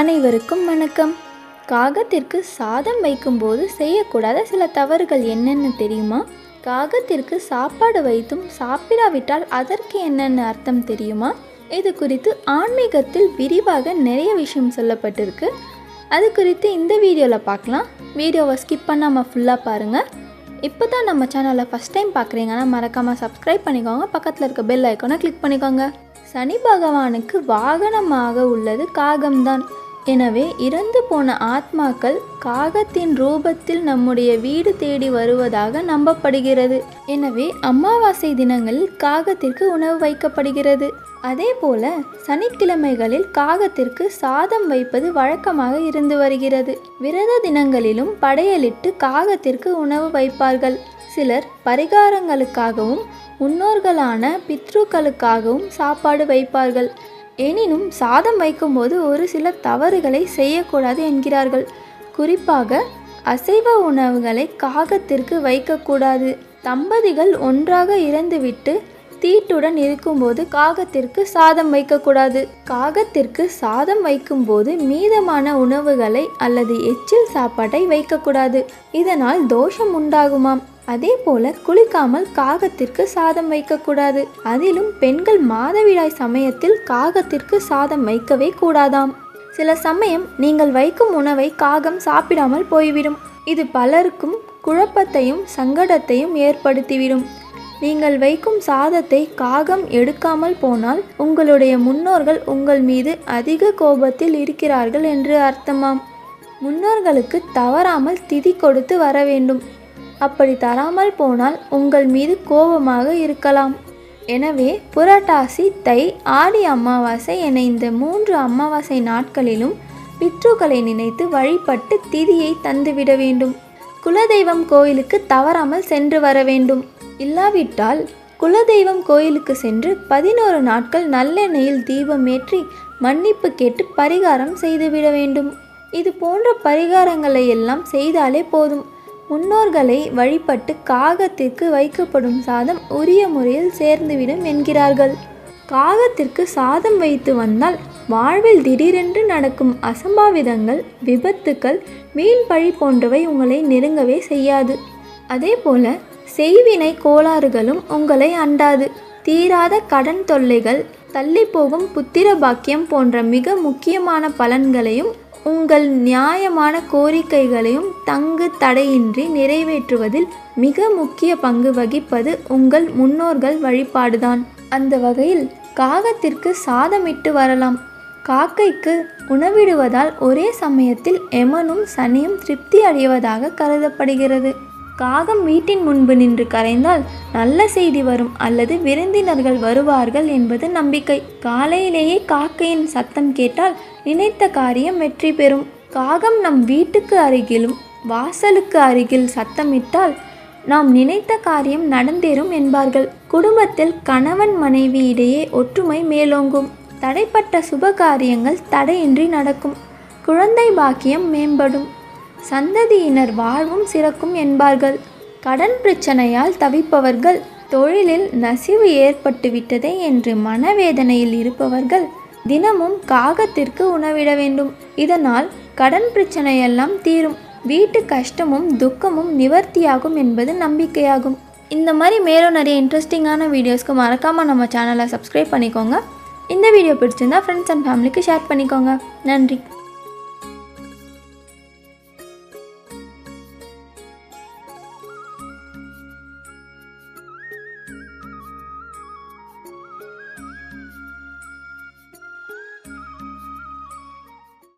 அனைவருக்கும் வணக்கம். காகத்திற்கு சாதம் வைக்கும்போது செய்யக்கூடாத சில தவறுகள் என்னென்னு தெரியுமா? காகத்திற்கு சாப்பாடு வைத்தும் சாப்பிடாவிட்டால் அதற்கு என்னென்ன அர்த்தம் தெரியுமா? இது குறித்து ஆன்மீகத்தில் விரிவாக நிறைய விஷயம் சொல்லப்பட்டிருக்கு. அது குறித்து இந்த வீடியோவில் பார்க்கலாம். வீடியோவை ஸ்கிப் பண்ணாமல் ஃபுல்லாக பாருங்கள் இப்போ தான் நம்ம சேனலை ஃபஸ்ட் டைம் பார்க்குறீங்கன்னா மறக்காமல் சப்ஸ்கிரைப் பண்ணிக்கோங்க. பக்கத்தில் இருக்க பெல் ஐக்கானை கிளிக் பண்ணிக்கோங்க. சனி பகவானுக்கு வாகனமாக உள்ளது காகம்தான். எனவே இறந்து போன ஆத்மாக்கள் காகத்தின் ரூபத்தில் நம்முடைய வீடு தேடி வருவதாக நம்பப்படுகிறது. எனவே அமாவாசை தினங்களில் காகத்திற்கு உணவு வைக்கப்படுகிறது. அதே போல சனிக்கிழமைகளில் காகத்திற்கு சாதம் வைப்பது வழக்கமாக இருந்து வருகிறது. விரத தினங்களிலும் படையலிட்டு காகத்திற்கு உணவு வைப்பார்கள். சிலர் பரிகாரங்களுக்காகவும் முன்னோர்களான பித்ருக்களுக்காகவும் சாப்பாடு வைப்பார்கள். எனினும் சாதம் வைக்கும்போது ஒரு சில தவறுகளை செய்யக்கூடாது என்கிறார்கள். குறிப்பாக அசைவ உணவுகளை காகத்திற்கு வைக்கக்கூடாது. தம்பதிகள் ஒன்றாக இறந்துவிட்டு தீட்டுடன் இருக்கும்போது காகத்திற்கு சாதம் வைக்கக்கூடாது. காகத்திற்கு சாதம் வைக்கும்போது மீதமான உணவுகளை அல்லது எச்சில் சாப்பாட்டை வைக்கக்கூடாது. இதனால் தோஷம் உண்டாகுமாம். அதே போல குளிக்காமல் காகத்திற்கு சாதம் வைக்கக்கூடாது. அதிலும் பெண்கள் மாதவிடாய் சமயத்தில் காகத்திற்கு சாதம் வைக்கவே கூடாதாம். சில சமயம் நீங்கள் வைக்கும் உணவை காகம் சாப்பிடாமல் போய்விடும். இது பலருக்கும் குழப்பத்தையும் சங்கடத்தையும் ஏற்படுத்திவிடும். நீங்கள் வைக்கும் சாதத்தை காகம் எடுக்காமல் போனால் உங்களுடைய முன்னோர்கள் உங்கள் மீது அதிக கோபத்தில் இருக்கிறார்கள் என்று அர்த்தமாம். முன்னோர்களுக்கு தவறாமல் திதி கொடுத்து வர வேண்டும். அப்படி தராமல் போனால் உங்கள் மீது கோபமாக இருக்கலாம். எனவே புரட்டாசி தை ஆடி அமாவாசை என இந்த மூன்று அமாவாசை நாட்களிலும் பித்ருக்களை நினைத்து வழிபட்டு திதியை தந்துவிட வேண்டும். குலதெய்வம் கோயிலுக்கு தவறாமல் சென்று வர வேண்டும். இல்லாவிட்டால் குலதெய்வம் கோயிலுக்கு சென்று பதினோரு நாட்கள் நல்லெண்ணெயில் தீபம் ஏற்றி மன்னிப்பு கேட்டு பரிகாரம் செய்துவிட வேண்டும். இது போன்ற பரிகாரங்களை எல்லாம் செய்தாலே போதும். முன்னோர்களை வழிபட்டு காகத்திற்கு வைக்கப்படும் சாதம் உரிய முறையில் சேர்ந்துவிடும் என்கிறார்கள். காகத்திற்கு சாதம் வைத்து வந்தால் வாழ்வில் திடீரென்று நடக்கும் அசம்பாவிதங்கள் விபத்துக்கள் மீன் பழி போன்றவை உங்களை நெருங்கவே செய்யாது. அதே போல செய்வினை கோளாறுகளும் உங்களை அண்டாது. தீராத கடன் தொல்லைகள் தள்ளி போகும் புத்திர பாக்கியம் போன்ற மிக முக்கியமான பலன்களையும் உங்கள் நியாயமான கோரிக்கைகளையும் தங்கு தடையின்றி நிறைவேற்றுவதில் மிக முக்கிய பங்கு வகிப்பது உங்கள் முன்னோர்கள் வழிபாடுதான். அந்த வகையில் காகத்திற்கு சாதமிட்டு வரலாம். காக்கைக்கு உணவிடுவதால் ஒரே சமயத்தில் எமனும் சனியும் திருப்தி அடைவதாக கருதப்படுகிறது. காகம் வீட்டின் முன்பு நின்று கரைந்தால் நல்ல செய்தி வரும் அல்லது விருந்தினர்கள் வருவார்கள் என்பது நம்பிக்கை. காலையிலேயே காக்கையின் சத்தம் கேட்டால் நினைத்த காரியம் வெற்றி பெறும். காகம் நம் வீட்டுக்கு அருகிலும் வாசலுக்கு அருகில் சத்தமிட்டால் நாம் நினைத்த காரியம் நடந்தேறும் என்பார்கள். குடும்பத்தில் கணவன் மனைவி இடையே ஒற்றுமை மேலோங்கும். தடைப்பட்ட சுப காரியங்கள் தடையின்றி நடக்கும். குழந்தை பாக்கியம் மேம்படும். சந்ததியினர் வாழ்வும் சிறக்கும் என்பார்கள். கடன் பிரச்சனையால் தவிப்பவர்கள் தொழிலில் நசிவு ஏற்பட்டுவிட்டதே என்று மனவேதனையில் இருப்பவர்கள் தினமும் காகத்திற்கு உணவிட வேண்டும். இதனால் கடன் பிரச்சனையெல்லாம் தீரும். வீட்டு கஷ்டமும் துக்கமும் நிவர்த்தியாகும் என்பது நம்பிக்கையாகும். இந்த மாதிரி மேலும் நிறைய இன்ட்ரெஸ்டிங்கான வீடியோஸ்க்கு மறக்காமல் நம்ம சேனலை சப்ஸ்கிரைப் பண்ணிக்கோங்க. இந்த வீடியோ பிடிச்சிருந்தா ஃப்ரெண்ட்ஸ் அண்ட் ஃபேமிலிக்கு ஷேர் பண்ணிக்கோங்க. நன்றி.